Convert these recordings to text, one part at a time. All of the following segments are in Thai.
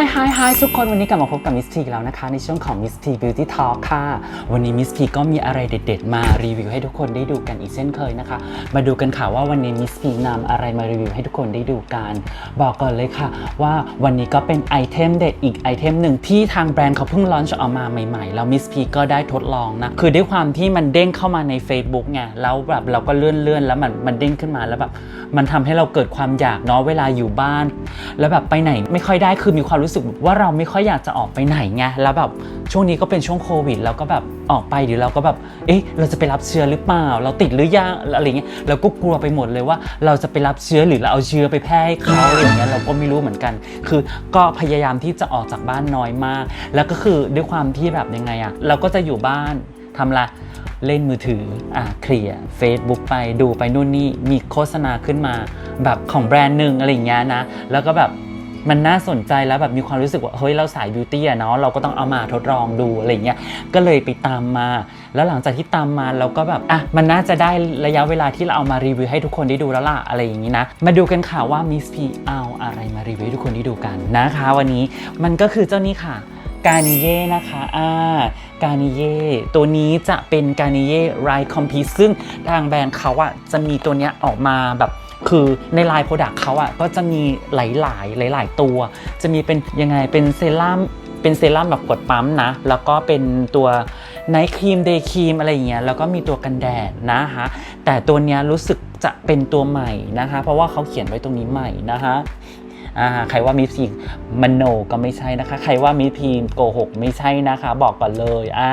Hi Hi Hi ทุกคนวันนี้กลับมาพบกับมิสทีแล้วนะคะ ในช่วงของ Miss T Beauty Talk ค่ะ วันนี้มิสทีก็มีอะไรเด็ด ๆ มารีวิวให้ทุกคนได้ดูกันอีกเช่นเคยนะคะ มาดูกันค่ะว่าวันนี้มิสทีนำอะไรมารีวิวให้ทุกคนได้ดูกัน บอกก่อนเลยค่ะ ว่าวันนี้ก็เป็นไอเทมเด็ดอีกไอเทมหนึ่งที่ทางแบรนด์เขาเพิ่งลอนช์ออกมาใหม่ๆ แล้วมิสพีก็ได้ทดลองนะคือด้วยความที่มันเด้งเข้ามาใน Facebook ไงแล้วแบบเราก็เลื่อนๆแล้วมันมันเด้งขึ้นมาแล้วแบบมันทำให้เราเกิดความอยากเนาะเวลาอยู่บ้าน แล้วแบบไปไหนไม่ค่อยได้คือมีความรูู้้สึกว่าเราไม่ค่อยอยากจะออกไปไหนไงแล้วแบบช่วงนี้ก็เป็นช่วงโควิดแล้วก็แบบออกไปเดี๋ยวเราก็แบบเอ๊ะเราจะไปรับเชื้อหรือเปล่า เราติดหรือยังอะไรเงี้ยเราก็กลัวไปหมดเลยว่า เราจะไปรับเชื้อหรือเราเอาเชื้อไปแพร่ให้เขาอะไรเงี้ยเราก็ไม่รู้เหมือนกัน คือก็พยายามที่จะออกจากบ้านน้อยมาก แล้วก็คือด้วยความที่แบบยังไงอะเราก็จะอยู่บ้านทำละเล่นมือถือ อะเคลียร์ Facebook ไปดูไปนู่นนี่ มีโฆษณาขึ้นมา แบบของแบรนด์หนึ่งอะไรอย่างเงี้ยนะ แล้วก็แบบ มันน่าสนใจแล้วแบบมีความรู้สึกว่าเฮ้ยเราสายบิวตี้อะเนาะเราก็ต้องเอามาทดลองดูอะไรเงี้ยก็เลยไปตามมา แล้วหลังจากที่ตามมาเราก็แบบอะมันน่าจะได้ระยะเวลาที่เราเอามารีวิวให้ทุกคนได้ดูแล้วล่ะอะไรอย่างงี้นะ มาดูกันค่ะว่ามิสพีเอาอะไรมารีวิวให้ทุกคนได้ดูกันนะคะ วันนี้มันก็คือเจ้านี้ค่ะกานิเย่นะคะอ่ากานิเย่ตัวนี้จะเป็นกานิเย่ไรคอมพีซึ่งทางแบรนด์เขาอะจะมีตัวเนี้ยออกมาแบบ คือในไลน์โปรดักต์เขาอะก็จะมีหลายๆ หลาย ๆ ตัว จะมีเป็นยังไงเป็นเซรั่มเป็นเซรั่มแบบกดปั๊มนะ แล้วก็เป็นตัวไนท์ครีมเดย์ครีมอะไรอย่างเงี้ย แล้วก็มีตัวกันแดดนะคะ แต่ตัวเนี้ยรู้สึกจะเป็นตัวใหม่นะคะ เพราะว่าเขาเขียนไว้ตรงนี้ใหม่นะคะ ใครว่ามิพีมโนก็ไม่ใช่นะคะ ใครว่ามิพีโกหกไม่ใช่นะคะ บอกก่อนเลยอ่า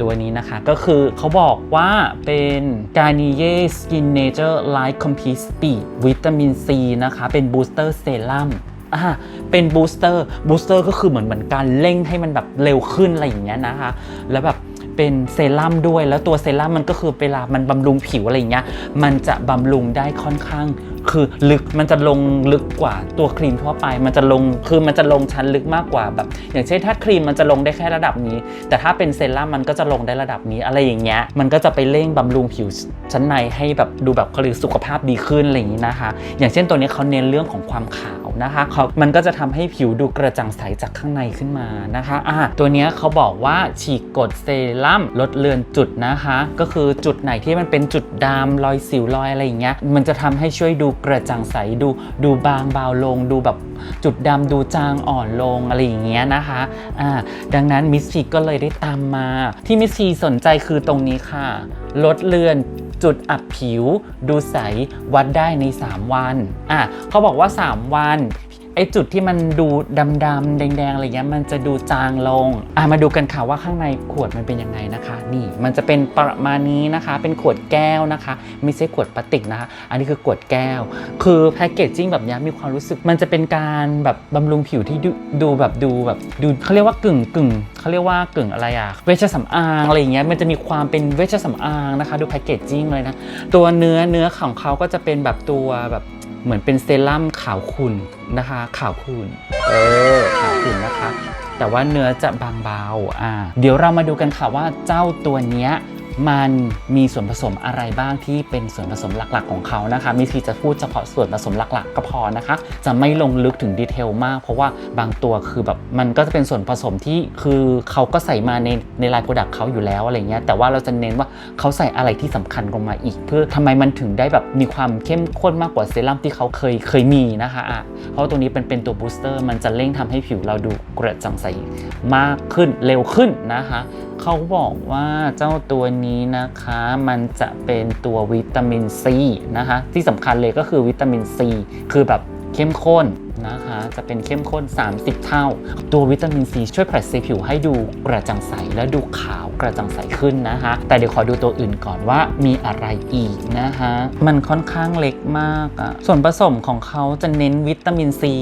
ตัวนี้นะคะก็คือเขาบอกว่าเป็น Garnier Skin Nature Light Complete Speed วิตามินซีนะคะ เป็นบูสเตอร์เซรั่มเป็นบูสเตอร์บูสเตอร์ก็คือเหมือนเหมือนการเร่งให้มันแบบเร็วขึ้นอะไรอย่างเงี้ยนะคะ แล้วแบบเป็นเซรั่มด้วยแล้วตัวเซรั่มมันก็คือเวลามันบำรุงผิวอะไรอย่างเงี้ยมันจะบำรุงได้ค่อนข้าง คือลึกมันจะลงลึกกว่าตัวครีมทั่วไป มันจะลงคือมันจะลงชั้นลึกมากกว่าแบบ อย่างเช่นถ้าครีมมันจะลงได้แค่ระดับนี้ แต่ถ้าเป็นเซรั่มมันก็จะลงได้ระดับนี้อะไรอย่างเงี้ยมันก็จะไปเร่งบำรุงผิวชั้นในให้แบบดูแบบเขาเรียกสุขภาพดีขึ้นอะไรอย่างงี้นะคะ อย่างเช่นตัวนี้เขาเน้นเรื่องของความขาวนะคะเขามันก็จะทำให้ผิวดูกระจ่างใสจากข้างในขึ้นมานะคะอะตัวนี้เขาบอกว่าฉีกกดเซรั่มลดเลือนจุดนะคะ ก็คือจุดไหนที่มันเป็นจุดดำรอยสิวรอยอะไรอย่างเงี้ยมันจะทำให้ช่วยดูกระจ่างใสดูดูบางเบาลง ดูแบบจุดดำดูจางอ่อนลงอะไรอย่างเงี้ยนะคะอ่าดังนั้นมิสซีก็เลยได้ตามมา ที่มิสซีสนใจคือตรงนี้ค่ะ ลดเลือนจุดอับผิว ดูใสวัดได้ใน 3 วันอะเขาบอกว่า 3 วัน ไอจุดที่มันดูดำๆแดงๆอะไรเงี้ยมันจะดูจางลงอะมาดูกันค่ะว่าข้างในขวดมันเป็นยังไงนะคะ นี่มันจะเป็นประมาณนี้นะคะ เป็นขวดแก้วนะคะ ไม่ใช่ขวดพลาสติกนะคะ อันนี้คือขวดแก้ว คือแพคเกจจิ้งแบบนี้มีความรู้สึกมันจะเป็นการแบบบำรุงผิวที่ดูดูแบบดูแบบดูเขาเรียกว่ากึ่งกึ่งเขาเรียกว่ากึ่งอะไรอะเวชสำอางอะไรอย่างเงี้ยมันจะมีความเป็นเวชสำอางนะคะ ดูแพคเกจจิ้งเลยนะตัวเนื้อเนื้อของเขาก็จะเป็นแบบตัวแบบ เหมือนเป็นเซรั่มขาวขุ่นนะคะขาวขุ่นเออขาวขุ่นนะคะ แต่ว่าเนื้อจะบางเบาอ่าเดี๋ยวเรามาดูกันค่ะว่าเจ้าตัวเนี้ย มันมีส่วนผสมอะไรบ้างที่เป็นส่วนผสมหลักๆ ของเขานะคะมิทีจะพูดเฉพาะส่วนผสมหลักๆ ก็พอนะคะ จะไม่ลงลึกถึงดีเทลมาก เพราะว่าบางตัวคือแบบมันก็จะเป็นส่วนผสมที่คือเขาก็ใส่มาในในลายโปรดักต์เขาอยู่แล้วอะไรเงี้ยแต่ว่าเราจะเน้นว่าเขาใส่อะไรที่สำคัญลงมาอีก เพื่อทำไมมันถึงได้แบบมีความเข้มข้นมากกว่าเซรั่มที่เขาเคยเคยมีนะคะอะเพราะตัวนี้เป็นเป็นตัวบูสเตอร์มันจะเร่งทำให้ผิวเราดูกระจ่างใสมากขึ้นเร็วขึ้นนะคะเขาบอกว่าเจ้าตัวนี้นะคะมันจะเป็นตัววิตามินซีนะคะที่สำคัญเลยก็คือวิตามินซีคือแบบเข้มข้น นะคะ จะเป็นเข้มข้น 30 เท่า ตัววิตามินซีช่วยผลัดเซลล์ผิวให้ดูกระจ่างใสและดูขาวกระจ่างใสขึ้นนะคะ แต่เดี๋ยวขอดูตัวอื่นก่อนว่ามีอะไรอีกนะคะ มันค่อนข้างเล็กมากอะส่วนผสมของเขาจะเน้นวิตามินซี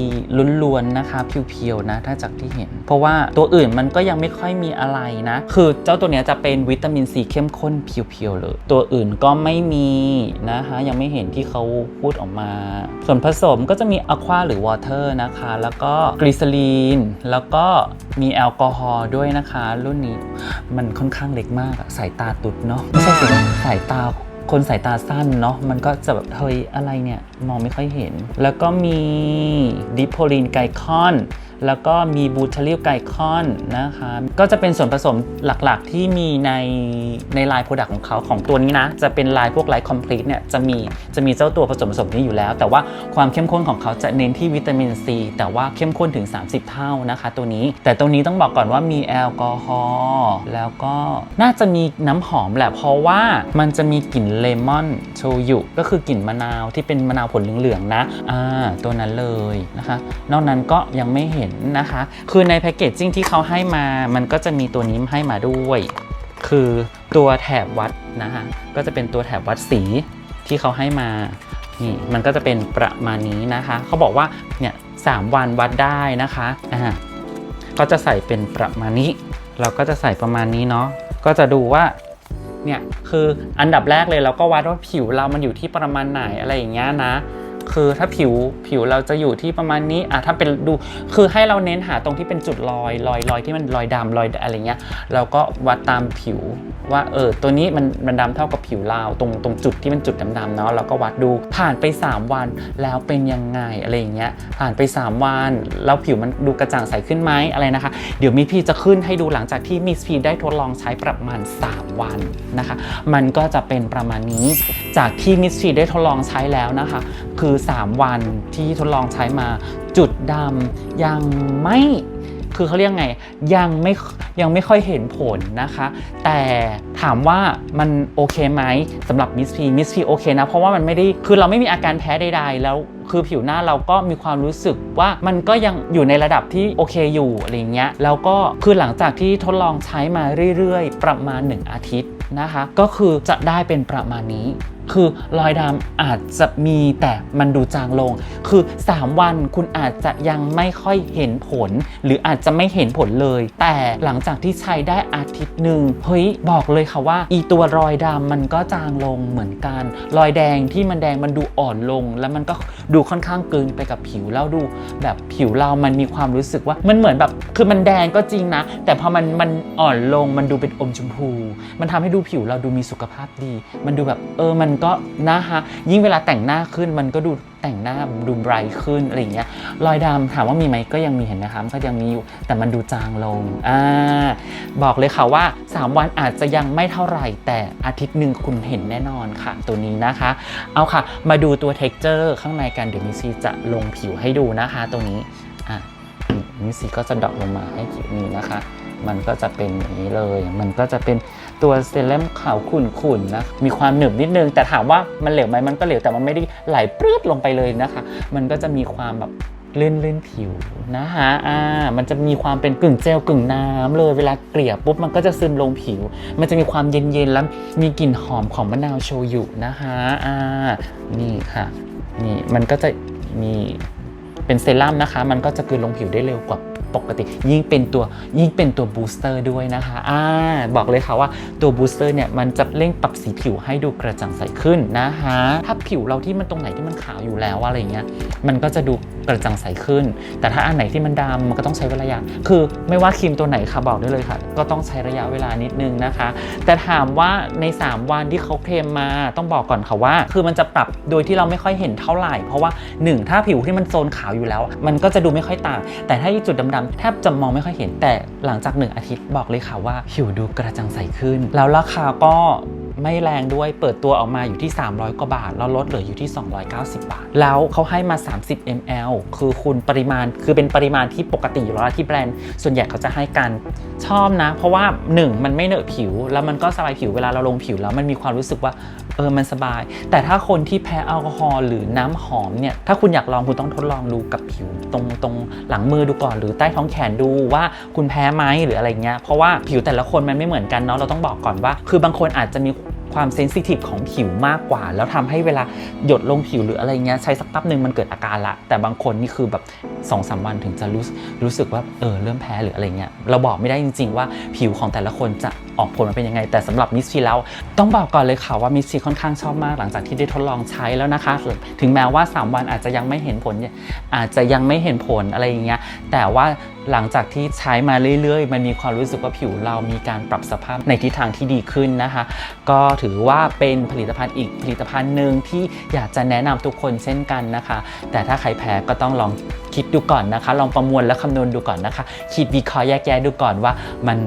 ล้วนๆนะคะเพียวๆนะถ้าจากที่เห็น เพราะว่าตัวอื่นมันก็ยังไม่ค่อยมีอะไรนะ คือเจ้าตัวเนี้ยจะเป็นวิตามินซีเข้มข้นเพียวๆเลย ตัวอื่นก็ไม่มีนะคะยังไม่เห็นที่เขาพูดออกมา ส่วนผสมก็จะมีอะควาหรือวอเตอร์นะคะ แล้วก็กลีซอรีน แล้วก็มีแอลกอฮอล์ด้วยนะคะ รุ่นนี้มันค่อนข้างเล็กมากสายตาตุดเนาะไม่ใช่สิสายตาคนสายตาสั้นเนาะมันก็จะแบบเฮ้ยอะไรเนี่ย มองไม่ค่อยเห็น แล้วก็มีดิโพลีนไกคอน แล้วก็มีบูทาริลไกคอนนะคะก็จะเป็นส่วนผสมหลักๆ ที่มีในในลายโปรดักต์ของเขาของตัวนี้นะ จะเป็นลายพวกไลท์คอมพลีทเนี่ยจะมีจะมีเจ้าตัวผสมผสมนี้อยู่แล้ว แต่ว่าความเข้มข้นของเขาจะเน้นที่วิตามินซีแต่ว่าเข้มข้นถึง 30 เท่านะคะ ตัวนี้ แต่ตัวนี้ต้องบอกก่อนว่ามีแอลกอฮอล์แล้วก็น่าจะมีน้ำหอมแหละเพราะว่ามันจะมีกลิ่นเลมอนโชยุก็คือกลิ่นมะนาวที่เป็นมะนาวผลเหลืองๆนะอ่าตัวนั้นเลยนะคะ นอกนั้นก็ยังไม่เห็นนะคะ คือในแพคเกจจิ้งที่เขาให้มา มันก็จะมีตัวนี้ให้มาด้วย คือตัวแถบวัดนะคะก็จะเป็นตัวแถบวัดสีที่เขาให้มานี่มันก็จะเป็นประมาณนี้นะคะ เขาบอกว่าเนี่ยสามวันวัดได้นะคะอ่าก็จะใส่เป็นประมาณนี้ เราก็จะใส่ประมาณนี้เนาะก็จะดูว่าเนี่ยคืออันดับแรกเลยเราก็วัดว่าผิวเรามันอยู่ที่ประมาณไหนอะไรอย่างเงี้ยนะ คือถ้าผิวผิวเราจะอยู่ที่ประมาณนี้อะถ้าเป็นดูคือให้เราเน้นหาตรงที่เป็นจุดรอยรอยรอยที่มันรอยดำรอยอะไรเงี้ยเราก็วัดตามผิวว่าเออตัวนี้มันมันดำเท่ากับผิวเราตรงตรงจุดที่มันจุดดำๆเนาะเราก็วัดดูผ่านไป 3 วันแล้วเป็นยังไงอะไรอย่างเงี้ยผ่านไป 3 วัน แล้วผิวมันดูกระจ่างใสขึ้นไหมอะไรนะคะ เดี๋ยวมิพีจะขึ้นให้ดูหลังจากที่มิสพีได้ทดลองใช้ประมาณ 3 วันนะคะ มันก็จะเป็นประมาณนี้จากที่มิสพีได้ทดลองใช้แล้วนะคะ คือ3 วันที่ทดลองใช้มา จุดดำยังไม่คือเขาเรียกไงยังไม่ยังไม่ค่อยเห็นผลนะคะ แต่ถามว่ามันโอเคไหมสำหรับมิสพีมิสพีโอเคนะ เพราะว่ามันไม่ได้คือเราไม่มีอาการแพ้ใดๆแล้วคือผิวหน้าเราก็มีความรู้สึกว่ามันก็ยังอยู่ในระดับที่โอเคอยู่อะไรเงี้ยแล้วก็คือหลังจากที่ทดลองใช้มาเรื่อยๆ ประมาณ 1 อาทิตย์นะคะ ก็คือจะได้เป็นประมาณนี้ คือรอยดำอาจจะมีแต่มันดูจางลง คือ 3 วันคุณอาจจะยังไม่ค่อยเห็นผล หรืออาจจะไม่เห็นผลเลย แต่หลังจากที่ใช้ได้อาทิตย์หนึ่งเฮ้ยบอกเลยค่ะว่า อีตัวรอยดำมันก็จางลงเหมือนกัน รอยแดงที่มันแดงมันดูอ่อนลง แล้วมันก็ดูค่อนข้างกลืนไปกับผิวแล้วดู แบบผิวเรามันมีความรู้สึกว่ามันเหมือนแบบคือมันแดงก็จริงนะ แต่พอมันมันอ่อนลงมันดูเป็นอมชมพู มันทำให้ดูผิวเราดูมีสุขภาพดี มันดูแบบเออมันก็นะคะยิ่งเวลาแต่งหน้าขึ้นมันก็ดูแต่งหน้าดูไบรท์ขึ้นอะไรอย่างเงี้ยรอยดำถามว่ามีไหมก็ยังมีเห็นไหมคะก็ยังมีอยู่แต่มันดูจางลงอ่าบอกเลยค่ะว่า 3 วันอาจจะยังไม่เท่าไหร่ แต่อาทิตย์หนึ่งคุณเห็นแน่นอนค่ะ ตัวนี้นะคะ เอาค่ะ มาดูตัว t e x t อร์ข้างในกันเดี๋ยวมิซีจะลงผิวให้ดูนะคะ ตัวนี้อะมิซีก็จะดรอปลงมาให้ผิวนี้นะคะ มันก็จะเป็นอย่างนี้เลย มันก็จะเป็น ตัวเซรั่มขาวขุ่นๆนะมีความหนึบนิดนึง แต่ถามว่ามันเหลวไหมมันก็เหลวแต่มันไม่ได้ไหลปลื้ดลงไปเลยนะคะ มันก็จะมีความแบบลื่นลื่นผิวนะคะอ่า มันจะมีความเป็นกึ่งเจลกึ่งน้ำเลย เวลาเกลี่ยปุ๊บมันก็จะซึมลงผิว มันจะมีความเย็นๆแล้วมีกลิ่นหอมของมะนาวโชยุนะคะอ่า นี่ค่ะ นี่มันก็จะมีเป็นเซรั่มนะคะ มันก็จะกลืนลงผิวได้เร็วกว่า ปกติ ยิ่งเป็นตัวยิ่งเป็นตัวบูสเตอร์ด้วยนะคะอ่าบอกเลยค่ะว่าตัวบูสเตอร์เนี่ยมันจะเร่งปรับสีผิวให้ดูกระจ่างใสขึ้นนะคะถ้าผิวเราที่มันตรงไหนที่มันขาวอยู่แล้วอะไรเงี้ยมันก็จะดูกระจ่างใสขึ้น แต่ถ้าอันไหนที่มันดำมันก็ต้องใช้เวลายาคือไม่ว่าครีมตัวไหนค่ะบอกได้เลยค่ะ ก็ต้องใช้ระยะเวลานิดนึงนะคะ แต่ถามว่าใน 3 วันที่เขาเคลมมาต้องบอกก่อนค่ะว่า คือมันจะปรับโดยที่เราไม่ค่อยเห็นเท่าไหร่ เพราะว่า 1 ถ้าผิวที่มันโซนขาวอยู่แล้ว มันก็จะดูไม่ค่อยต่าง แต่ถ้าจุดดำแทบจะมองไม่ค่อยเห็นแต่หลังจาก 1 อาทิตย์บอกเลยค่ะว่าผิวดูกระจ่างใสขึ้น แล้วราคาก็ไม่แรงด้วยเปิดตัวออกมาอยู่ที่ 300 กว่าบาท แล้วลดเหลืออยู่ที่ 290 บาท แล้วเขาให้มา 30 ml คือคุณปริมาณคือเป็นปริมาณที่ปกติอยู่แล้วที่แบรนด์ ส่วนใหญ่เขาจะให้กันชอบนะ เพราะว่า 1 มันไม่เหนอะผิว แล้วมันก็สบายผิวเวลาเราลงผิวแล้วมันมีความรู้สึกว่าเออมันสบาย แต่ถ้าคนที่แพ้แอลกอฮอล์หรือน้ำหอมเนี่ยถ้าคุณอยากลองคุณต้องทดลองดูกับผิวตรงตรงหลังมือดูก่อน หรือใต้ท้องแขนดูว่าคุณแพ้ไหมหรืออะไรเงี้ยเพราะว่าผิวแต่ละคนมันไม่เหมือนกันเนาะเราต้องบอกก่อนว่า คือบางคนอาจจะมี ความเซนซิทีฟของผิวมากกว่า แล้วทำให้เวลาหยดลงผิวหรืออะไรเงี้ยใช้สักแป๊บหนึ่งมันเกิดอาการละ แต่บางคนนี่คือแบบ2อสวันถึงจะรู้รู้สึกว่าเออเริ่มแพ้หรืออะไรเงี้ยเราบอกไม่ได้จริง ๆ ว่าผิวของแต่ละคนจะออกผลมาเป็นยังไง แต่สำหรับมิสทีแล้วต้องบอกก่อนเลยค่ะว่ามิสทีค่อนข้างชอบมากหลังจากที่ได้ทดลองใช้แล้วนะคะ ถึงแม้ว่า 3 วันอาจจะยังไม่เห็นผลอาจจะยังไม่เห็นผลอะไรอย่างเงี้ยแต่ว่า หลังจากที่ใช้มาเรื่อยๆ มันมีความรู้สึกว่าผิวเรามีการปรับสภาพในทิศทางที่ดีขึ้นนะคะ ก็ถือว่าเป็นผลิตภัณฑ์อีกผลิตภัณฑ์หนึ่งที่อยากจะแนะนำทุกคนเช่นกันนะคะ แต่ถ้าใครแพ้ก็ต้องลองคิดดูก่อนนะคะ ลองประมวลและคำนวณดูก่อนนะคะ คิดวิเคราะห์แยกแยะดูก่อนว่ามัน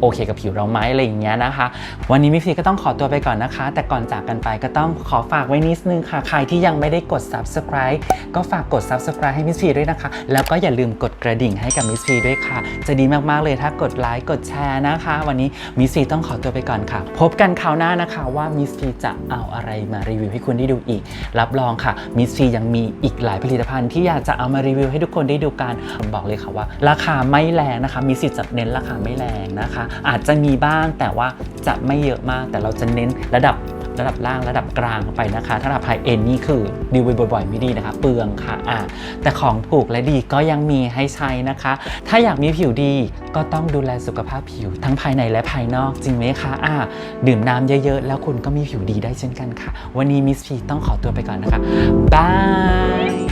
โอเคกับผิวเราไหมอะไรอย่างเงี้ยนะคะ วันนี้มิฟีก็ต้องขอตัวไปก่อนนะคะ แต่ก่อนจากกันไปก็ต้องขอฝากไว้นิดนึงค่ะ ใครที่ยังไม่ได้กด subscribe ก็ฝากกด subscribe ให้มิสฟีด้วยนะคะ แล้วก็อย่าลืมกดกระดิ่งให้กับมิสฟีด้วยค่ะ จะดีมากๆเลยถ้ากดไลค์กดแชร์นะคะ วันนี้มิสฟีต้องขอตัวไปก่อนค่ะ พบกันคราวหน้านะคะว่ามิสฟีจะเอาอะไรมารีวิวให้คุณได้ดูอีก รับรองค่ะมิสฟียังมีอีกหลายผลิตภัณฑ์ที่อยากจะเอามารีวิวให้ทุกคนได้ดูกันบอกเลยค่ะว่า ราคาไม่แรงนะคะมิสฟีจะเน้นราคาไม่แรงนะคะอาจจะมีบ้างแต่ว่าจะไม่เยอะมาก แต่เราจะเน้นระดับระดับล่างระดับกลางไปนะคะ ถ้าระดับไฮเอ็นนี่คือดีลบ่อยๆ ไม่ดีนะคะ เปลืองค่ะอ่าแต่ของถูกและดีก็ยังมีให้ใช้นะคะ ถ้าอยากมีผิวดีก็ต้องดูแลสุขภาพผิวทั้งภายในและภายนอกจริงไหมคะอ่าดื่มน้ำเยอะๆ แล้วคุณก็มีผิวดีได้เช่นกันค่ะ วันนี้มิสพีต้องขอตัวไปก่อนนะคะบาย